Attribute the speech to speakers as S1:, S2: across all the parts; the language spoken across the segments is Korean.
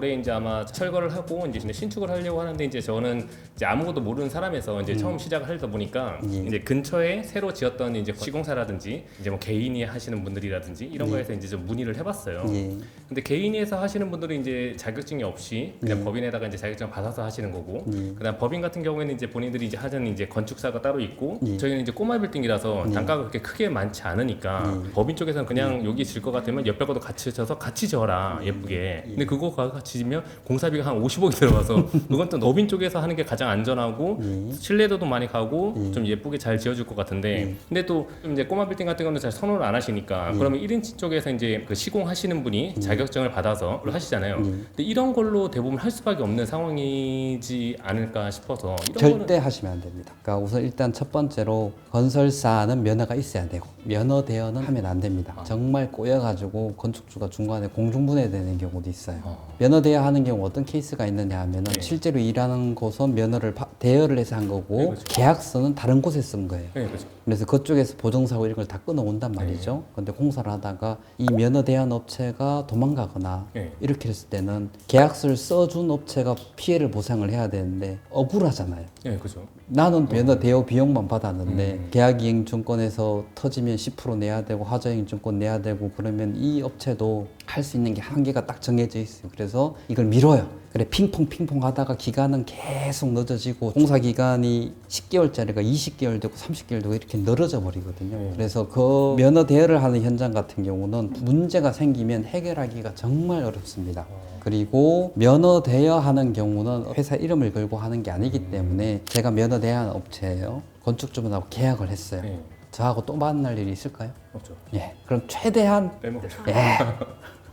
S1: 올해 이제 아마 철거를 하고 이제 신축을 하려고 하는데 이제 저는 이제 아무것도 모르는 사람에서 이제 처음 시작을 하다 보니까
S2: 예.
S1: 이제 근처에 새로 지었던 이제 시공사라든지 이제 뭐 개인이 하시는 분들이라든지 이런
S2: 예.
S1: 거에서 이제 좀 문의를 해봤어요.
S2: 예.
S1: 근데 개인에서 하시는 분들은 이제 자격증이 없이 그냥
S2: 예.
S1: 법인에다가 이제 자격증 받아서 하시는 거고
S2: 예.
S1: 그다음 법인 같은 경우에는 이제 본인들이 이제 하는 이제 건축사가 따로 있고
S2: 예.
S1: 저희는 이제 꼬마 빌딩이라서
S2: 예.
S1: 단가가 그렇게 크게 많지 않으니까
S2: 예.
S1: 법인 쪽에서는 그냥 여기 질 것 같으면 옆에 것도 같이 져서 같이 져라 예쁘게 근데 그거 같이 지면 공사비가 한 50억이 들어가서 그건 또 법인 쪽에서 하는 게 가장 안전하고
S2: 예.
S1: 신뢰도도 많이 가고
S2: 예.
S1: 좀 예쁘게 잘 지어줄 것 같은데
S2: 예.
S1: 근데 또 좀 이제 꼬마 빌딩 같은 경우는 잘 선호를 안 하시니까
S2: 예.
S1: 그러면 1인칭 쪽에서 이제 그 시공하시는 분이 자격증을 받아서 하시잖아요
S2: 예.
S1: 근데 이런 걸로 대부분 할 수밖에 없는 상황이지 않을까 싶어서
S2: 절대 하시면 안 됩니다. 그러니까 우선 일단 첫 번째로 건설사는 면허가 있어야 되고 면허 대여는 하면 안 됩니다.
S1: 아.
S2: 정말 꼬여가지고 건축주가 중간에 공중분해되는 경우도 있어요.
S1: 거는
S2: 면허 대여하는 경우 어떤 케이스가 있느냐 하면은
S1: 네.
S2: 실제로 일하는 곳은 면허를 파- 대여를 해서 한 거고
S1: 네, 그렇죠.
S2: 계약서는 다른 곳에 쓴 거예요.
S1: 네, 그렇죠.
S2: 그래서 그쪽에서 보정사고 이런 걸 다 끊어온단 말이죠. 근데 공사를 하다가 이 면허 대한 업체가 도망가거나
S1: 네.
S2: 이렇게 했을 때는 계약서를 써준 업체가 피해를 보상을 해야 되는데 억울하잖아요.
S1: 네, 그렇죠.
S2: 나는 면허 대여 비용만 받았는데
S1: 음.
S2: 계약이행 증권에서 터지면 10% 내야 되고 하자이행 증권 내야 되고 그러면 이 업체도 할 수 있는 게 한계가 딱 정해져 있어요. 그래서 이걸 미뤄요. 그래 핑퐁 핑퐁 하다가 기간은 계속 늦어지고 공사 기간이 10개월짜리가 20개월 되고 30개월 되고 이렇게 늘어져 버리거든요.
S1: 네.
S2: 그래서 그 면허 대여를 하는 현장 같은 경우는 문제가 생기면 해결하기가 정말 어렵습니다. 그리고 면허 대여하는 경우는 회사 이름을 걸고 하는 게 아니기 때문에 제가 면허 대여하는 업체예요. 건축주분하고 계약을 했어요.
S1: 네,
S2: 저하고 또 만날 일이 있을까요?
S1: 없죠.
S2: 예. 그럼 최대한
S1: 빼먹죠.
S2: 예.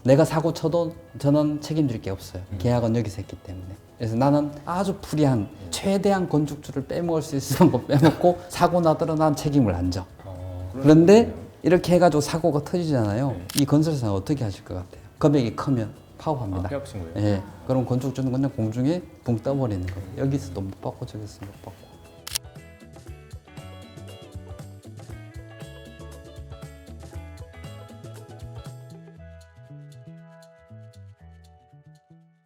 S2: 내가 사고 쳐도 저는 책임질 게 없어요. 계약은 여기서 했기 때문에. 그래서 나는 아주 불리한 최대한 건축주를 빼먹을 수 있으면 뭐 빼먹고 사고 나더라도 난 책임을 안 져.
S1: 어,
S2: 그런데 이렇게 해가지고 사고가 터지잖아요.
S1: 네.
S2: 이 건설사는 어떻게 하실 것 같아요? 금액이 크면
S1: 아,
S2: 파업합니다.
S1: 폐업신 거예요.
S2: 예. 그럼 건축주는 그냥 공중에 붕 떠버리는 거예요. 여기서도 못 받고 저기서 못 받고.